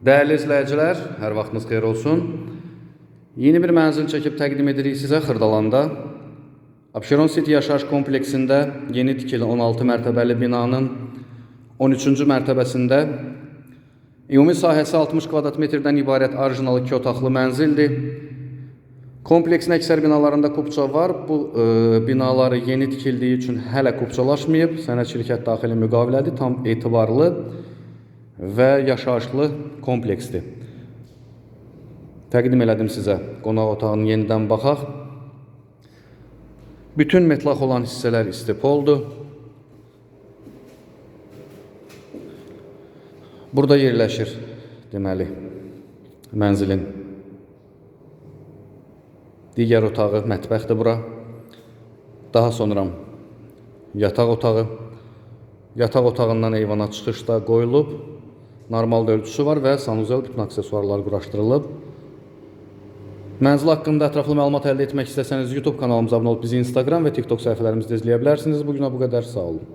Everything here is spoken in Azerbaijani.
Değerli izləyicilər, hər vaxtınız xeyir olsun. Yeni bir mənzil çəkib təqdim edirik sizə Xırdalanda. Abşeron City yaşayış kompleksində yeni tikili 16 mərtəbəli binanın 13-cü mərtəbəsində ümumi sahəsi 60 kvadrat metrdən ibarət orijinal 2 otaqlı mənzildir. Kompleksin əksər binalarında kupça var. Bu e, binaları yeni tikildiyi üçün hələ kupçalaşmayıb. Sənəd şirkət daxili müqavilədir. Tam etibarlı və yaşayışlı kompleksdir. Təqdim elədim sizə qonaq otağını yenidən baxaq. Bütün metlaq olan hissələr istipoldur. Burada yerləşir deməli mənzilin digər otağı mətbəxdir bura. Daha sonra yataq otağı. Yataq otağından eyvana çıxış da qoyulub. Normal da ölçüsü var və sanuzel bütün aksesuarlar quraşdırılıb. Mənzil haqqında ətraflı məlumat əldə etmək istəsəniz YouTube kanalımıza abunə olub bizi Instagram və TikTok səhifələrimizdə izləyə bilərsiniz. Bu günə bu qədər. Sağ olun.